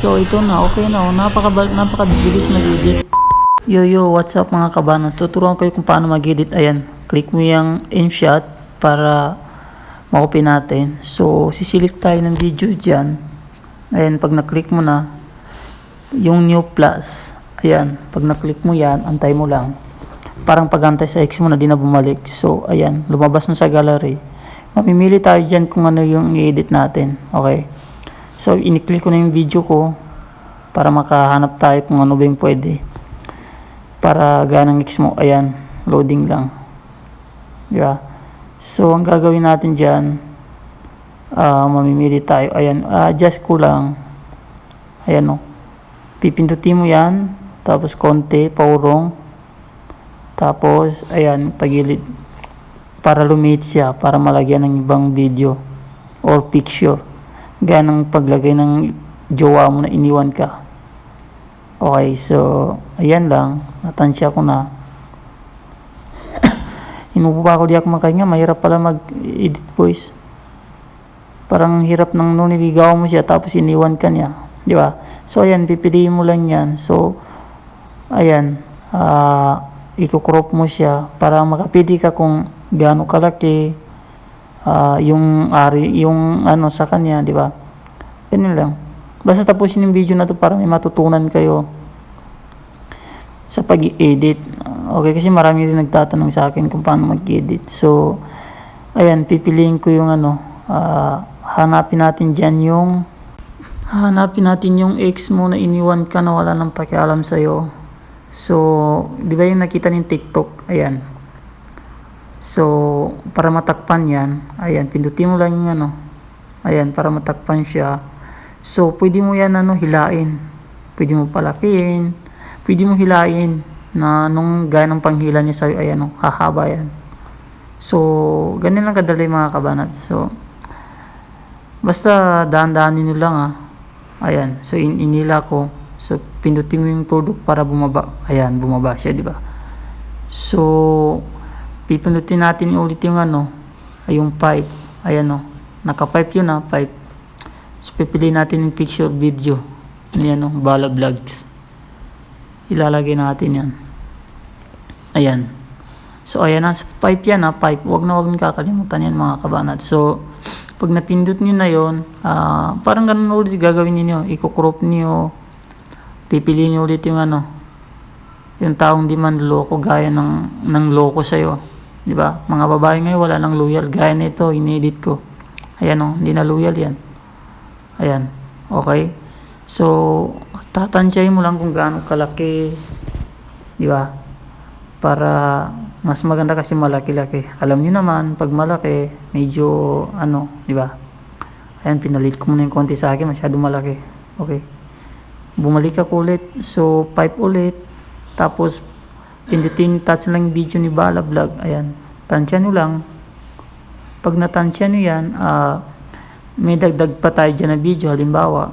So ito na, okay na. Oh. Napaka, napakabilis mag-edit. Yo yo, what's up mga kabanat? Tuturuan kayo kung paano mag-edit. Ayan, click mo yung InShot para makopy natin. So, sisilik tayo ng video dyan. Ayan, pag na-click mo na, yung new plus. Ayan, pag na-click mo yan, antay mo lang. Parang pagantay sa X mo na di na bumalik. So, ayan, lumabas na sa gallery. Mamimili tayo dyan kung ano yung i-edit natin. Okay. So, ini-click ko na yung video ko para makahanap tayo kung ano ba yung pwede. Para ganang X mo, ayan, loading lang. Di ba? So, ang gagawin natin dyan, ah mamimili tayo. Ayan, adjust ko lang. Ayan o. Pipindutin mo yan. Tapos konti, paurong. Tapos, ayan, pagilid. Para lumit siya, para malagyan ng ibang video or picture. Gaya ng paglagay ng jowa mo na iniwan ka. Okay, so, ayan lang. Natansya ko na. Hinupo pa ako di ako makahinga. Mahirap pala mag-edit voice. Parang hirap nang nung niligaw mo siya tapos iniwan ka niya. Di ba? So, ayan, pipiliin mo lang yan. So, ayan, ah, i-crop mo siya para makapili ka kung gaano kalaki ah, yung ari, yung ano sa kanya, di ba? Ganun lang. Basta tapusin yung video na to para may matutunan kayo sa pag-edit. Okay, kasi marami din nagtatanong sa akin kung paano mag-edit. So, ayan, pipiliin ko yung ano, ah, hanapin natin dyan yung, hanapin natin yung ex mo na iniwan ka na wala nang pakialam sa'yo. So, di ba yung nakita ng TikTok? Ayan. So, para matakpan yan, ayan, pindutin mo lang yung ano, ayan, para matakpan siya. So, pwede mo yan ano, hilain. Pwede mo palakihin. Pwede mo hilain na nung gaya ng panghila niya sa'yo, ayan, oh, hahaba yan. So, ganun lang kadali mga kabanat. So, basta dahan-dahanin nyo lang ah. Ayan, so in inila ko. So, pindutin mo yung tudok para bumaba. Ayan, bumaba siya, di ba? So, pipindutin natin ulit yung ano, ay yung pipe. Ayan o, naka-pipe yun ah, pipe. So, pipiliin natin yung picture video. Ayan o, Bala Vlogs. Ilalagay natin yan. Ayan. So, ayan na. Pipe yan ha. Pipe. Huwag na huwag niyo kakalimutan yan mga kabanat. So, pag napindot nyo na yon ah, parang ganun ulit gagawin niyo Iko-crop niyo Pipiliin nyo ulit yung ano, yung taong di man loko gaya ng, ng loko sa'yo. Di ba? Mga babae ngayon wala nang loyal. Gaya nito, inedit ko. Ayan o, hindi na loyal yan. Ayan. Okay? So, tatansyahin mo lang kung gaano kalaki. Di ba? Para mas maganda kasi malaki-laki. Alam niyo naman, pag malaki, medyo ano, di ba? Ayan, pinalit ko muna yung konti sa akin. Masyado malaki. Okay. Bumalik ako ulit. So, pipe ulit. Tapos, pindutin, touch lang yung video ni Bala Vlog. Ayan. Tansya nyo lang. Pag natansya nyo yan, ah, may dagdag pa tayo dyan na video. Halimbawa,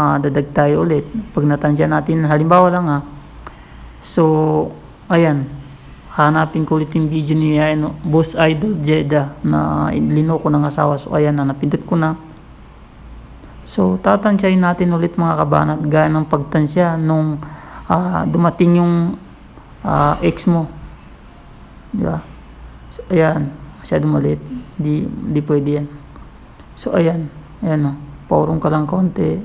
ah, dadag tayo ulit. Pag natansya natin, halimbawa lang ah. So, ayan. Hanapin ko ulit yung video ni ano, Boss Idol Jeddah na lino ko ng asawa. So, ayan na, napindot ko na. So, tatansyahin natin ulit mga kabanat gaya ng pagtansya nung ah, dumating yung ah, ex mo. Di ba? So, ayan. Masyado maliit. Di, di pwede yan. So, ayan. Ayan o. Paurong ka lang konti.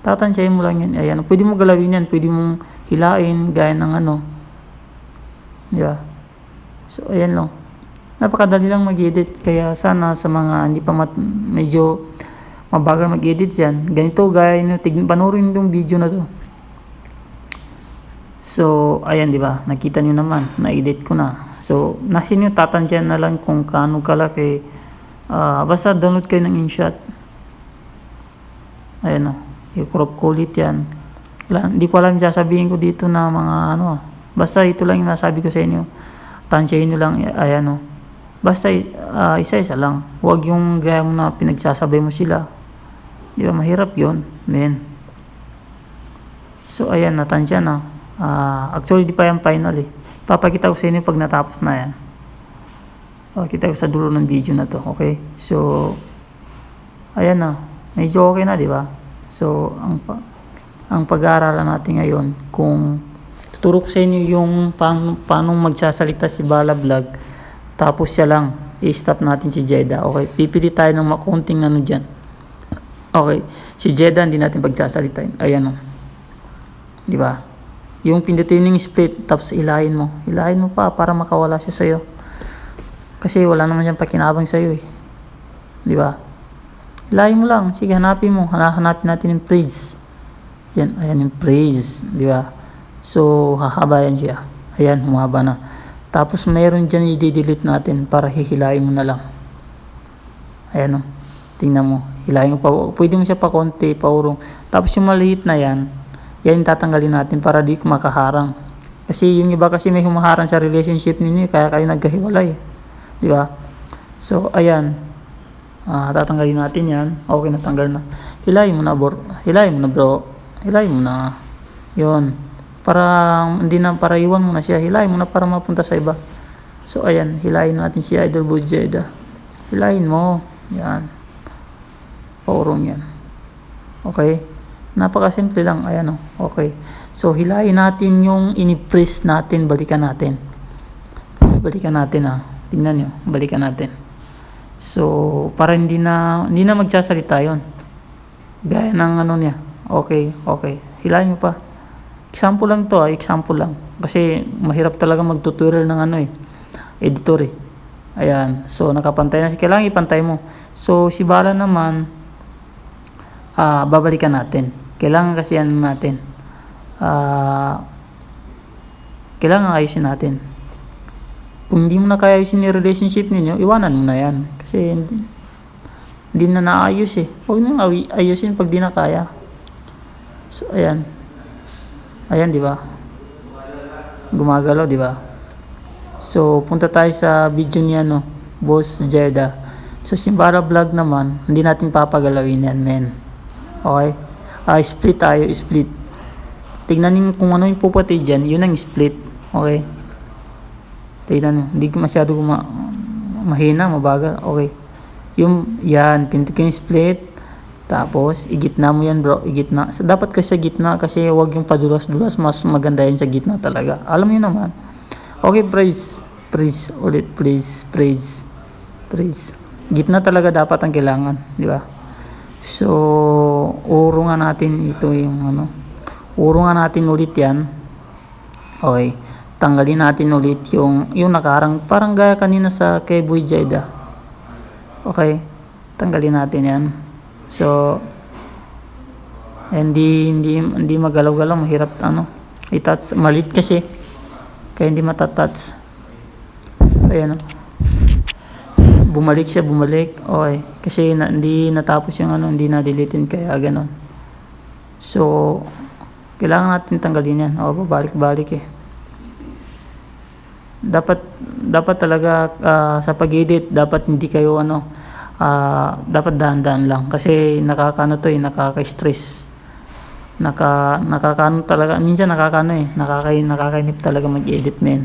Tatansyahin mo lang yan. Ayan. Pwede mo galawin yan. Pwede mong hilain gaya ng ano. Di ba? So, ayan lang. Napakadali lang mag-edit. Kaya sana sa mga hindi pa mat- medyo mabagal mag-edit yan. Ganito gaya nyo. Tignan, panoorin yung video na to. So, ayan, di ba? Nakita nyo naman, na-edit ko na. So, nasa inyo, tatansyan na lang kung kaano kalaki. Ah, basta download kayo ng InShot. Ayan o. I-crop ko ulit yan. Wala, hindi ko alam sasabihin ko dito na mga ano. ah. Basta ito lang yung nasabi ko sa inyo. Tansyahin nyo lang. Ayan o. Basta ah, isa-isa lang. Huwag yung gaya mo na pinagsasabay mo sila. Di ba? Mahirap yun. Men. So, ayan, natansya na. Ah, actually, di pa yan final eh. Papakita ko sa inyo pag natapos na yan. Papakita ko sa dulo ng video na to. Okay? So, ayan na. Medyo okay na, di ba? So, ang ang pag-aaralan natin ngayon kung tuturo ko sa inyo yung paano, magsasalita si Bala Vlog tapos siya lang i-stop natin si Jeda okay pipili tayo ng makunting ano dyan okay si Jeda hindi natin pagsasalitain ayan o di ba yung pindutin yung split tapos ilahin mo. Ilahin mo pa para makawala siya sa'yo. Kasi wala naman siyang pakinabang sa'yo eh. Di ba? Ilahin mo lang. Sige hanapin mo. Hana- hanapin natin yung praise. Yan ayan yung praise. Di ba? So hahaba yan siya. Ayan humaba na. Tapos mayroon dyan i-delete natin para hihilahin mo na lang. Ayan o tingnan mo. Hilahin mo pa. Pwede mo siya pa konti paurong tapos yung maliit na yan yan tatanggalin natin para di makaharang. Kasi yung iba kasi may humaharang sa relationship ninyo kaya kayo nagkahiwalay. Di ba? So ayan. Ah tatanggalin natin yan. Okay natanggal na. Hilahin mo na bro. Hilahin mo na bro. Hilahin mo na. Yun. Para hindi na para iwan mo na siya. Hilahin mo na para mapunta sa iba. So ayan. Hilahin natin si Idol Bujeda. Hilahin mo. Yan. Paurong yan. Okay napakasimple lang ayan o. Okay. So hilahin natin yung inipress natin. Balikan natin. Balikan natin ah. Tingnan nyo. Balikan natin. So para hindi na hindi na magsasalita yon gaya ng ano niya. Okay okay. Hilahin mo pa. Example lang to ah. Example lang. Kasi mahirap talaga magtutorial ng ano eh. Editor eh. Ayan. So nakapantay na siya. Kailangan ipantay mo. So si Bala naman ah babalikan natin. Kailangan kasi ano natin. Ah kailangan ayusin natin. Kung hindi mo na kaya ayusin yung relationship ninyo iwanan mo na yan. Kasi hindi, hindi na naayos eh. Huwag awi- ayusin pag di na kaya. So ayan. Ayan di ba? Gumagalaw di ba? So punta tayo sa video niya no boss Jeda so Simbara vlog naman hindi natin papagalawin yan men okay? Ah split tayo split. Tignan niyo kung ano yung pupati dyan yun ang split. Okay? Tignan niyo hindi masyado guma mahina mabagal. Okay. Yung yan pinto ko yung split. Tapos igitna mo yan bro igitna. So, dapat kasi sa gitna kasi wag yung padulas-dulas mas maganda yan sa gitna talaga. Alam niyo naman. Okay praise praise ulit please praise praise. Gitna talaga dapat ang kailangan di ba so urungan natin ito yung ano. Urungan natin ulit yan. Okay. Tanggalin natin ulit yung yung nakarang parang gaya kanina sa kay Boy Jeda okay. Tanggalin natin yan. So hindi hindi hindi magalaw-galaw mahirap ano i-touch malit kasi kaya hindi matatouch ayan o bumalik siya bumalik. Okay kasi na, hindi natapos yung ano hindi na deletein kaya ganon so kailangan natin tanggalin yan. O babalik-balik eh. Dapat dapat talaga ah, sa pag-edit dapat hindi kayo ano ah, dapat dahan-dahan lang. Kasi nakakano to eh nakaka-stress. Naka nakakano talaga minsan nakakano eh nakakay nakakainip talaga mag-edit men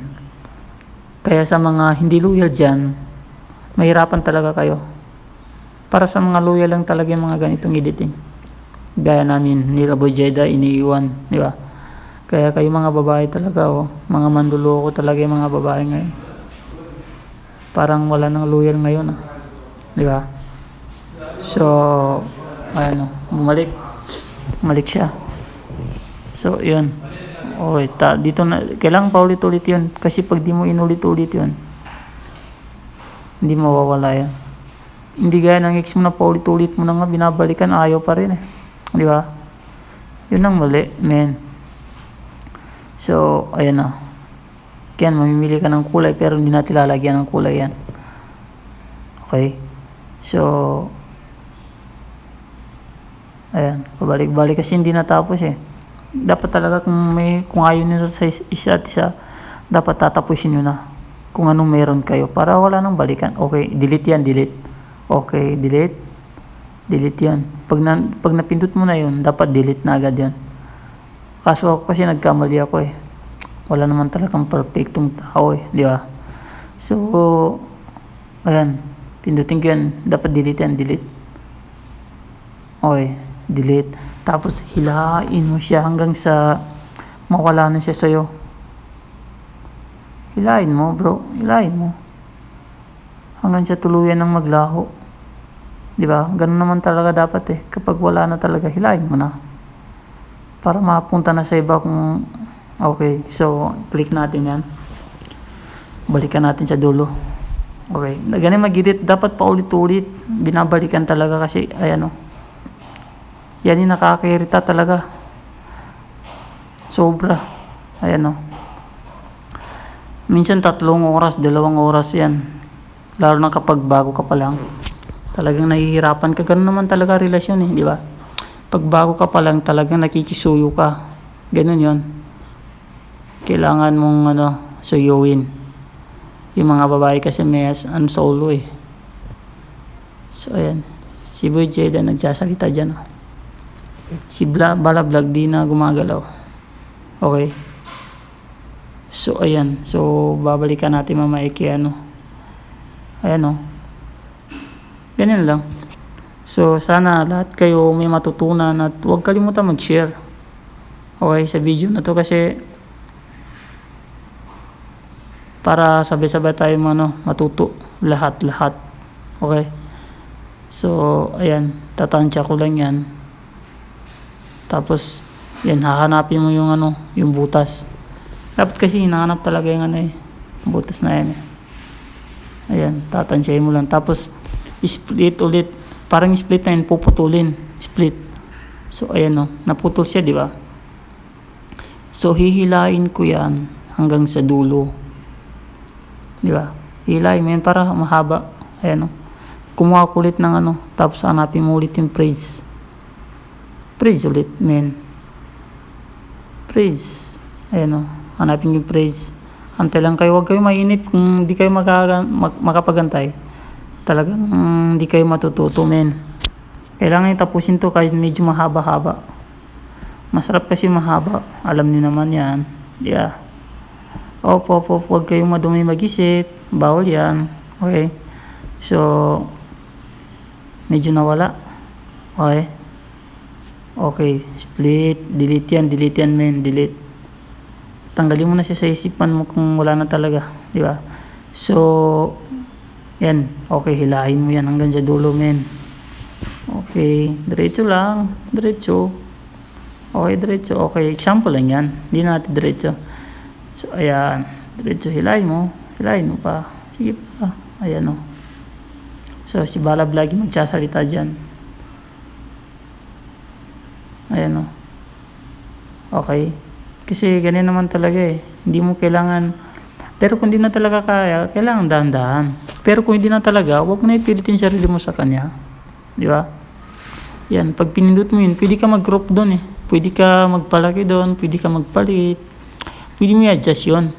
kaya sa mga hindi loyal diyan mahirapan talaga kayo. Para sa mga loyal lang talaga yung mga ganitong editing gaya namin nila Boy Jeda iniiwan di ba? Kaya kayo mga babae talaga oh. Mga manduloko talaga yung mga babae ngayon. Parang wala nang loyal ngayon ah. Di ba? So ano bumalik. Bumalik siya. So yun. Okay ta, dito na kailangan pa ulit-ulit yun. Kasi pag di mo inulit-ulit yun hindi mawawala yan. Hindi gaya ng ex mo na paulit-ulit mo na nga binabalikan ayaw pa rin eh. Di ba? Yun ang mali men. So ayan na. Kaya mamimili ka ng kulay pero hindi natin lalagyan ng kulay yan. Okay? So ayan. Pabalik-balik kasi hindi natapos eh. Dapat talaga kung may kung ayaw nyo sa is- isa't isa dapat tatapusin nyo na kung anong meron kayo. Para wala nang balikan. Okay delete yan delete. Okay delete. Delete yan. Pag, na, pag napindot mo na yun dapat delete na agad yan. Kaso ako kasi nagkamali ako eh. Wala naman talagang perfectong tao eh di ba? So ayan. Pindutin ko yan. Dapat delete yan delete. Okay delete. Tapos hilain mo siya hanggang sa mawala na siya sa'yo. Hilain mo bro, hilain mo. Hanggang siya tuluyan ng maglaho. Di ba? Ganun naman talaga dapat eh. Kapag wala na talaga, hilain mo na. Para mapunta na sa iba kung okay. So, click natin yan. Balikan natin sa dulo. Okay. Ganun mag-edit. Dapat paulit-ulit. Binabalikan talaga kasi, ayan o. Yan yung nakakairita talaga. Sobra. Ayan o. Minsan tatlong oras, dalawang oras yan. Lalo na kapag bago ka pa lang. Talagang nahihirapan ka. Ganun naman talaga relasyon eh, di ba? Pag bago ka pa lang, talagang nakikisuyo ka. Ganun yon Kailangan mong ano, suyuin. Yung mga babae kasi may as- ano solo eh. So ayan. Si Boy Jeda nagsasalita dyan. Oh. Si Bla, Bala Vlog di na gumagalaw. Okay. So ayan. So babalikan natin mamaya kay ano. Ayan oh. Ganyan lang. So sana lahat kayo may matutunan at huwag kalimutan mag-share. Okay, sa video na to kasi para sabay-sabay tayo ano, matuto lahat-lahat. Okay? So, ayan, tatansya ko lang yan. Tapos, yan, hahanapin mo yung ano, yung butas. Dapat kasi hinahanap talaga yung ano eh, butas na yan eh. Ayan, tatansyahin mo lang. Tapos, split ulit. Parang split na yun, puputulin. Split. So, ayan o, naputol siya, di ba? So, hihilain ko yan hanggang sa dulo. Di ba? Hilahin mo yan para mahaba. Ayan o. Kumuha ko ulit ng ano, tapos hanapin mo ulit yung praise. Praise ulit, men. Praise. Ayan o. Hanapin yung praise. Antay lang kayo. Huwag kayo mainit kung di kayo maka, mak- makapagantay. Talagang mm, di kayo matututo, men. Kailangan tapusin to kahit medyo mahaba-haba. Masarap kasi mahaba. Alam niyo naman yan. Yeah. Opo, opo, huwag kayong madumi mag-isip. Bawal yan. Okay. So, medyo nawala. Okay. Okay. Split. Delete yan. Delete yan, men. Delete. Tanggalin mo na siya sa isipan mo kung wala na talaga. Di ba? So, yan. Okay, hilahin mo yan hanggang sa dulo, men. Okay. Diretso lang. Diretso. Okay, diretso. Okay, example lang yan. Hindi natin diretso. So, ayan. Diretso, hilahin mo. Hilahin mo pa. Sige pa. Ayan o. So, si Bala Vloggy magsasalita dyan. Ayan o. Okay. Kasi ganyan naman talaga eh. Hindi mo kailangan... Pero kung hindi na talaga kaya, kailangan dahan-dahan. Pero kung hindi na talaga, huwag mo na ipilitin sarili mo sa kanya. Di ba? Yan, pag pinindot mo yun, pwede ka mag-crop doon eh. Pwede ka magpalaki doon, pwede ka magpalit. Pwede mo i-adjust yun.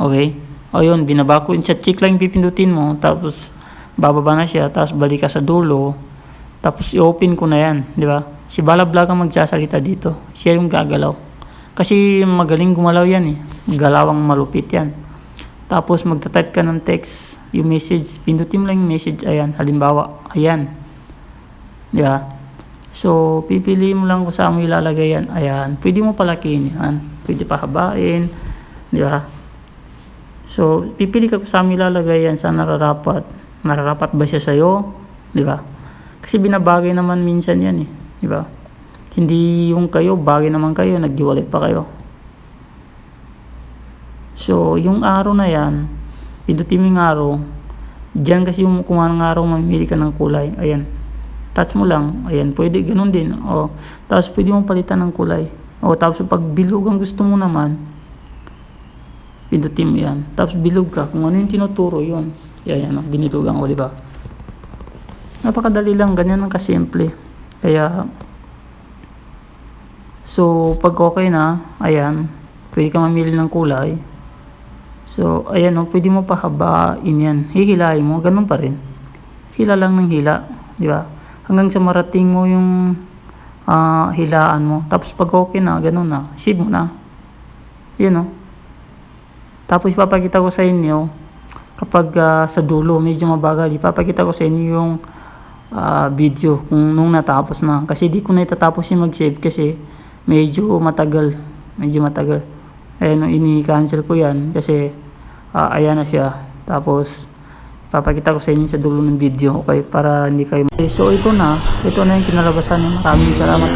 Okay? O yun, binaba ko yung chat check lang pipindutin mo, tapos bababa na siya, tapos balik ka sa dulo, tapos i-open ko na yan, di ba? Si Bala Vlog ang magsasalita dito. Siya yung gagalaw. Kasi magaling gumalaw yan eh. Galawang malupit yan. Tapos magta-type ka ng text, yung message, pindutin mo lang yung message, ayan, halimbawa, ayan. Di ba? So, pipili mo lang kung saan mo ilalagay yan. Ayan. Pwede mo palakihin yan. Pwede pa habain. Di ba? So, pipili ka kung saan mo ilalagay yan. Saan nararapat. Nararapat ba siya sa'yo? Di ba? Kasi binabagay naman minsan yan eh. Di ba? Hindi yung kayo, bagay naman kayo, nagdiwalay pa kayo. So, yung araw na yan, pindutin mo yung araw, Diyan kasi yung kung anong araw mamimili ka ng kulay. Ayan. Touch mo lang. Ayan. Pwede ganun din. O, tapos pwede mo palitan ng kulay. O, tapos pag bilog ang gusto mo naman, pindutin mo yan. Tapos bilog ka. Kung ano yung tinuturo, yun. Yan, yan. Binilugan ko, di ba? Napakadali lang. Ganyan lang kasimple. Kaya, so, pag okay na, ayan, pwede ka mamili ng kulay. So, ayan o, pwede mo pahabain yan. Hihilahin mo, ganun pa rin. Hila lang ng hila, di ba? Hanggang sa marating mo yung ah, hilaan mo. Tapos pag okay na, ganun na, save mo na. Yun o. Tapos ipapakita ko sa inyo, kapag ah, sa dulo, medyo mabagal, ipapakita ko sa inyo yung ah, video kung nung natapos na. Kasi di ko na itatapos yung mag-save kasi medyo matagal. Medyo matagal. Kaya nung ini-cancel ko yan kasi ah, ayan na siya. Tapos papakita ko sa inyo sa dulo ng video okay para hindi kayo okay, so ito na ito na yung kinalabasan niya maraming salamat